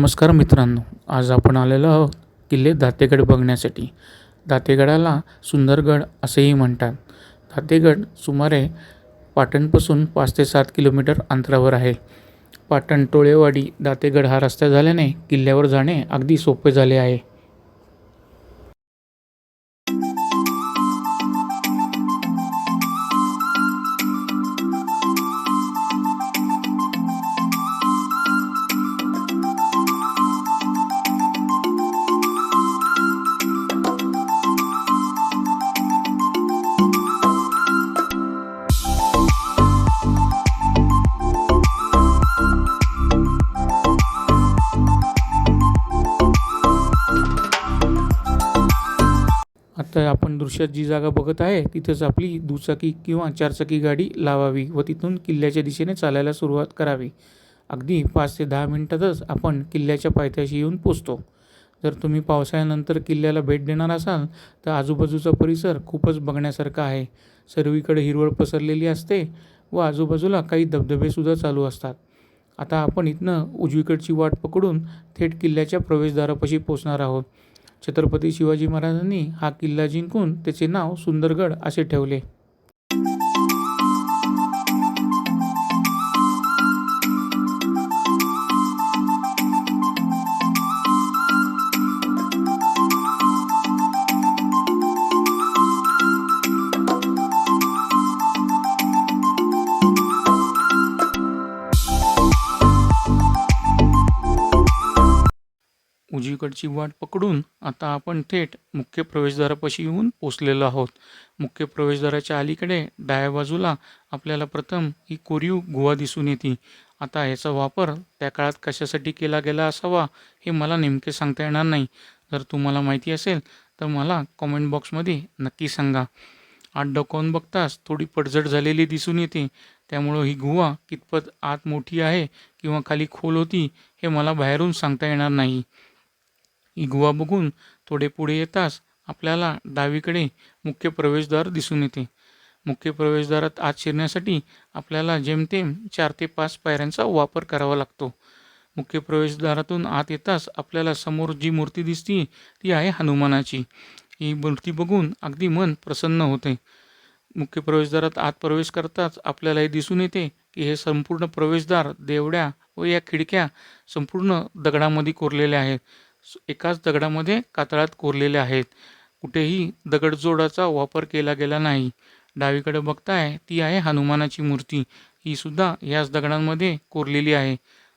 नमस्कार मित्रांनो आज आपण आलेलो आहोत किल्ले दातेगड बघण्यासाठी. दातेगडाला सुंदरगड असेही म्हणतात. दातेगड सुमारे पाटणपासून पाच ते सात किलोमीटर अंतरावर आहे. पाटण टोळेवाडी दातेगड हा रस्ता झाल्याने किल्ल्यावर जाणे अगदी सोपे झाले आहे. तर आपण दृश्यात जी जागा बघत आहे तिथंच आपली दुचाकी किंवा चारचाकी गाडी लावावी व तिथून किल्ल्याच्या दिशेने चालायला सुरुवात करावी. अगदी पाच ते दहा मिनटातच आपण किल्ल्याच्या पायथ्याशी येऊन पोचतो. जर तुम्ही पावसाळ्यानंतर किल्ल्याला भेट देणार असाल तर आजूबाजूचा परिसर खूपच बघण्यासारखा आहे. सर्वीकडे हिरवळ पसरलेली असते व आजूबाजूला काही धबधबेसुद्धा चालू असतात. आता आपण इथनं उजवीकडची वाट पकडून थेट किल्ल्याच्या प्रवेशद्वारापाशी पोचणार आहोत. छत्रपती शिवाजी महाराजांनी हा किल्ला जिंकून त्याचे नाव सुंदरगड असे ठेवले. उजवीकडची वाट पकडून आता आपण थेट मुख्य प्रवेशद्वारापाशी येऊन पोचलेलो आहोत. मुख्य प्रवेशद्वाराच्या अलीकडे डाव्या बाजूला आपल्याला प्रथम ही कोरीव गुहा दिसून येते. आता याचा वापर त्या काळात कशासाठी केला गेला असावा हे मला नेमके सांगता येणार नाही. जर तुम्हाला माहिती असेल तर मला कॉमेंट बॉक्समध्ये नक्की सांगा. आत डोकावून बघताच थोडी पडझड झालेली दिसून येते. त्यामुळं ही गुहा कितपत आत मोठी आहे किंवा खाली खोल होती हे मला बाहेरून सांगता येणार नाही. ही बघून थोडे पुढे येताच आपल्याला डावीकडे मुख्य प्रवेशद्वार दिसून येते. मुख्य प्रवेशद्वारात आत शिरण्यासाठी आपल्याला जेमतेम चार ते पाच पायऱ्यांचा वापर करावा लागतो. मुख्य प्रवेशद्वारातून आत येताच आपल्याला समोर जी मूर्ती दिसते ती आहे हनुमानाची. ही मूर्ती बघून अगदी मन प्रसन्न होते. मुख्य प्रवेशद्वारात आत प्रवेश करताच आपल्याला हे दिसून येते की हे संपूर्ण प्रवेशद्वार देवड्या व या खिडक्या संपूर्ण दगडामध्ये कोरलेल्या आहेत. एकाच दगडामध्ये कातळात कोरलेल्या आहेत. कुठेही दगडजोडाचा वापर केला गेला नाही. डावीकडे बघताय ती आहे हनुमानाची मूर्ती. ही सुद्धा याच दगडांमध्ये कोरलेली आहे.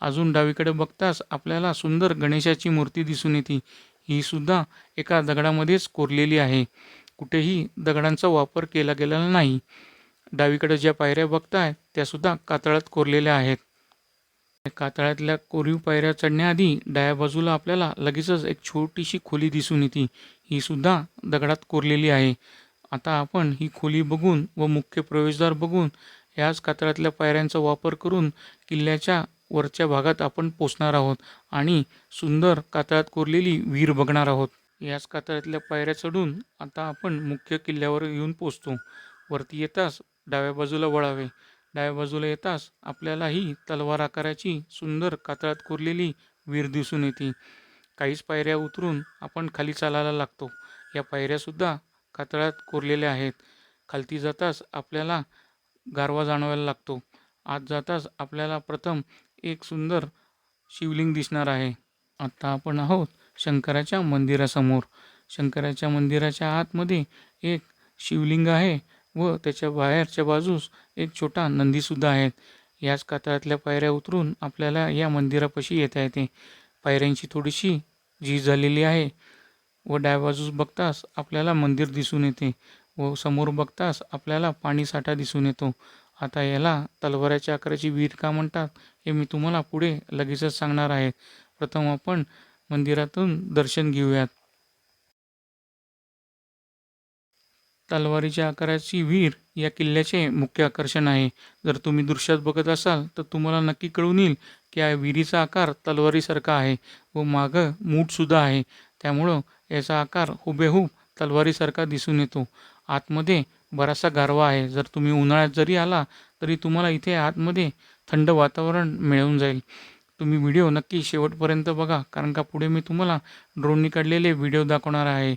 अजून डावीकडे बघताच आपल्याला सुंदर गणेशाची मूर्ती दिसून येते. ही सुद्धा एका दगडामध्येच कोरलेली आहे. कुठेही दगडांचा वापर केला गेलेला नाही. डावीकडे ज्या पायऱ्या बघताय त्यासुद्धा कातळात कोरलेल्या आहेत. कातळ्यातल्या कोरीव पायऱ्या चढण्याआधी डाव्या बाजूला आपल्याला लगेचच एक छोटीशी खोली दिसून येते. ही सुद्धा दगडात कोरलेली आहे. आता आपण ही खोली बघून व मुख्य प्रवेशद्वार बघून याच कातळ्यातल्या पायऱ्यांचा वापर करून किल्ल्याच्या वरच्या भागात आपण पोचणार आहोत आणि सुंदर कातळात कोरलेली विहीर बघणार आहोत. याच कातळ्यातल्या पायऱ्या चढून आता आपण मुख्य किल्ल्यावर येऊन पोचतो. वरती येताच डाव्या बाजूला वळावे. डाव्या बाजूला येताच आपल्याला ही तलवार आकाराची सुंदर कातळात कोरलेली वीर दिसून येते. काहीच पायऱ्या उतरून आपण खाली चालायला लागतो. या पायऱ्यासुद्धा कातळात कोरलेल्या आहेत. खालती जाताच आपल्याला गारवा जाणवायला लागतो. आत जाताच आपल्याला प्रथम एक सुंदर शिवलिंग दिसणार आहे. आत्ता आपण आहोत शंकराच्या मंदिरासमोर. शंकराच्या मंदिराच्या आतमध्ये एक शिवलिंग आहे. व त्याच्या बाहेरच्या बाजूस एक छोटा नंदीसुद्धा आहे. याच कातळातल्या पायऱ्या उतरून आपल्याला या मंदिरापाशी येता येते. पायऱ्यांची थोडीशी झीज झालेली आहे व डाव्या बाजूस बघताच आपल्याला मंदिर दिसून येते व समोर बघताच आपल्याला पाणी साठा दिसून येतो. आता याला तलवाराच्या आकाराची विहीर का म्हणतात हे मी तुम्हाला पुढे लगेचच सांगणार आहे. प्रथम आपण मंदिरातून दर्शन घेऊयात. तलवारीच्या आकाराची विहीर या किल्ल्याचे मुख्य आकर्षण आहे. जर तुम्ही दृश्यात बघत असाल तर तुम्हाला नक्की कळून येईल की या विहिरीचा आकार तलवारीसारखा आहे व मागं मूठसुद्धा आहे. त्यामुळं याचा आकार हुबेहूब तलवारीसारखा दिसून येतो. आतमध्ये बराचसा गारवा आहे. जर तुम्ही उन्हाळ्यात जरी आला तरी तुम्हाला इथे आतमध्ये थंड वातावरण मिळून जाईल. तुम्ही व्हिडिओ नक्की शेवटपर्यंत बघा कारण का पुढे मी तुम्हाला ड्रोननी काढलेले व्हिडिओ दाखवणार आहे.